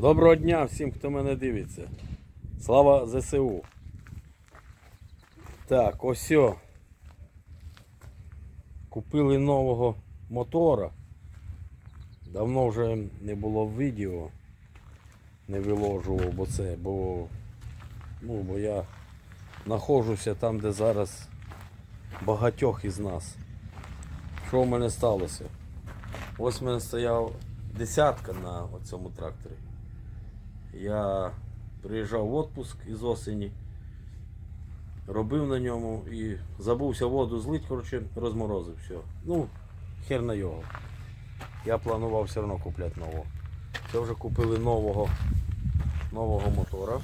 Доброго дня всім, хто мене дивиться. Слава ЗСУ. Так, ось. о. Купили нового мотора. Давно вже не було відео. Не виложував, бо це, бо, ну, бо я знаходжуся там, де зараз багатьох із нас. Що в мене сталося? Ось в мене стояв десятка на цьому тракторі. Я приїжджав в відпуск із осені, робив на ньому і забувся воду злить, коротше, розморозив все. Ну, хер на його. Я планував все одно купляти нового. Це вже купили нового, нового мотора.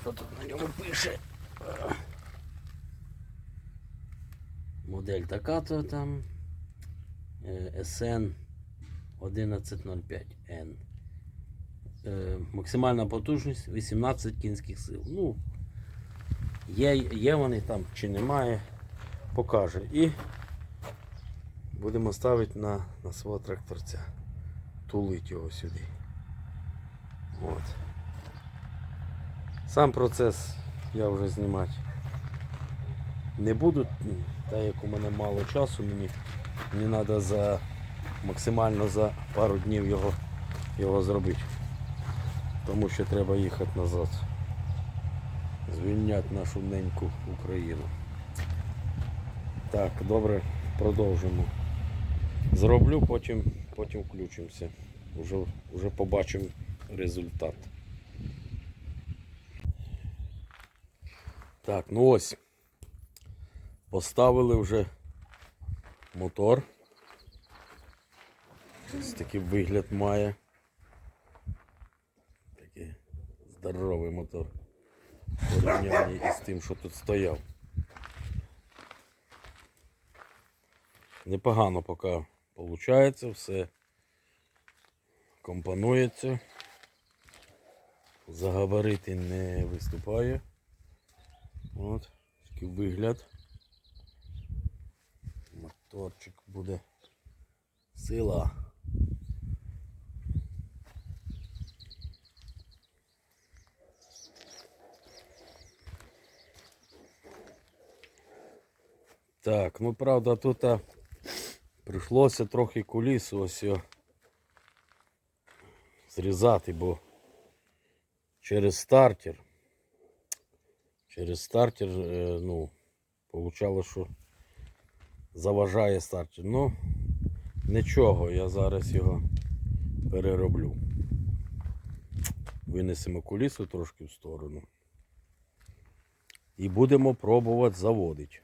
Що тут на ньому пише? Модель така-то там. е, SN 1105N. Е, Максимальна потужність 18 кінських сил. Ну, є, є вони там чи немає, покаже. І будемо ставити на, на свого тракторця. Тулить його сюди. От. Сам процес я вже знімати не буду, так як у мене мало часу, мені, мені треба за максимально за пару днів його, його зробити. Тому що треба їхати назад. Звільняти нашу неньку Україну. Так, добре, продовжимо. Зроблю, потім, потім включимося. Уже, уже побачимо результат. Так, ну ось. Поставили вже мотор. Ось такий вигляд має. Такий здоровий мотор. Порівнянні із тим, що тут стояв. Непогано поки виходить, все компонується. За не виступає. От, такий вигляд. Моторчик буде сила. Так, ну правда тут а, прийшлося трохи кулісу ось зрізати, бо через стартер. Через стартер, е, ну, получало, що заважає стартер. Ну, нічого, я зараз його перероблю. Винесемо кулісу трошки в сторону. І будемо пробувати заводити.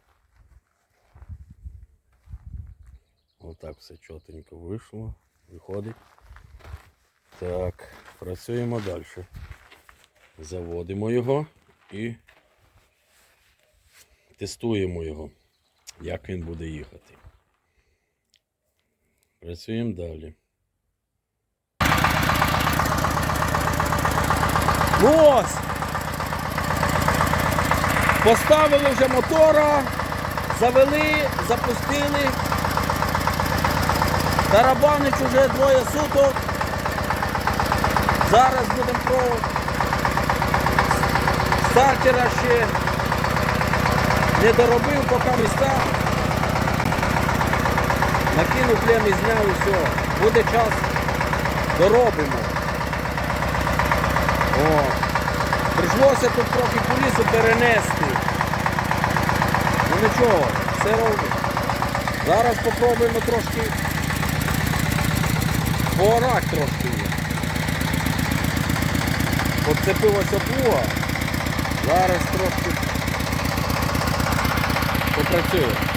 Отак все чотенько вийшло, виходить. Так, працюємо далі. Заводимо його і тестуємо його, як він буде їхати. Працюємо далі. Ось! Поставили вже мотора, завели, запустили. Тарабанич уже двоє суток. Зараз будемо пробувати. Стартера ще не доробив поки міста. Накинув плем і зняв і все. Буде час, доробимо. О. Прийшлося тут трохи кулісу перенести. Ну нічого, все робимо. Зараз спробуємо трошки поорати трошки. є. Подцепилася плуга. Зараз трошки попрацює.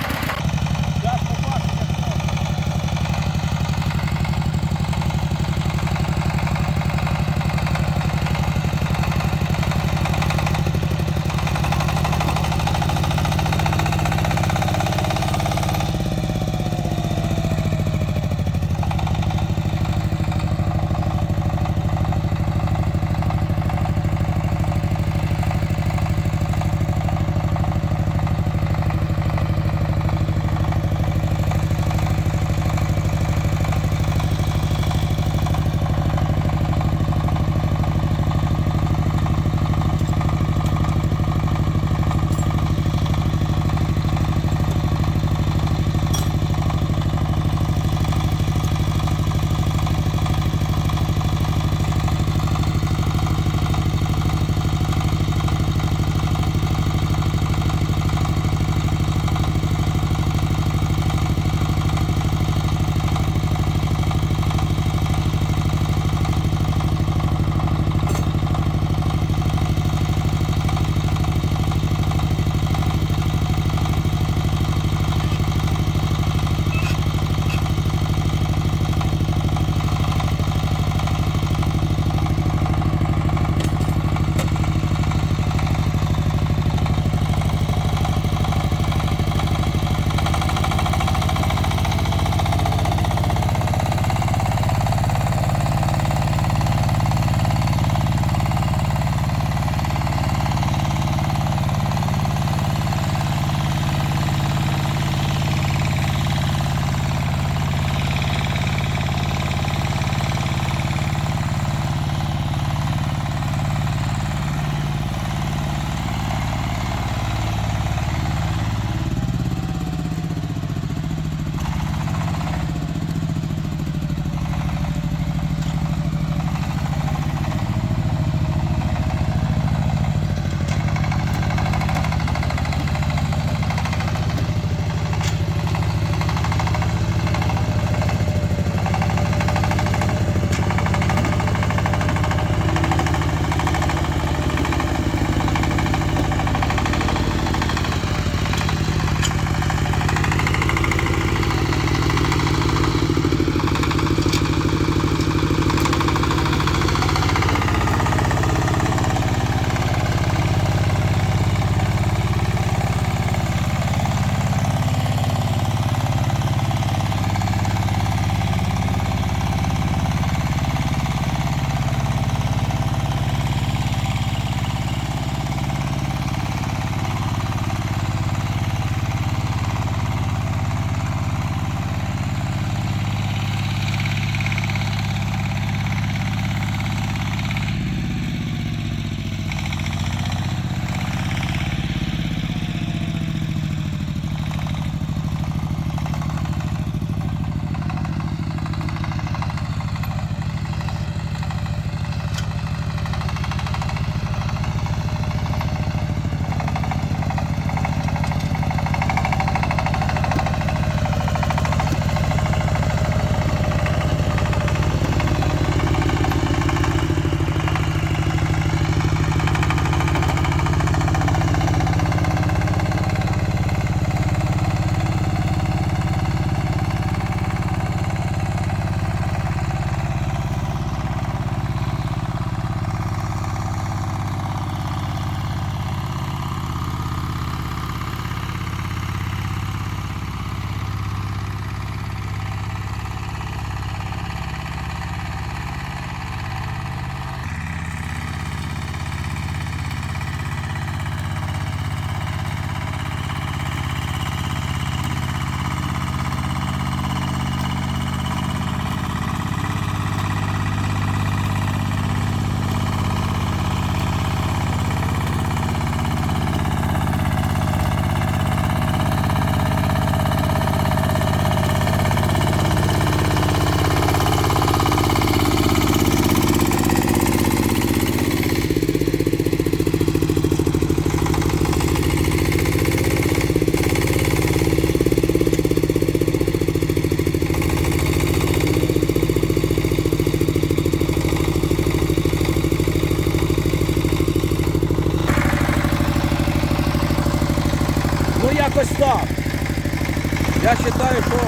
Я вважаю, що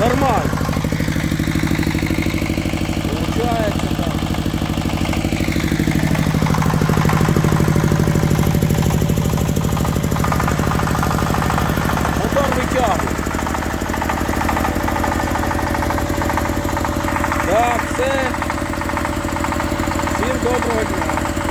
нормально.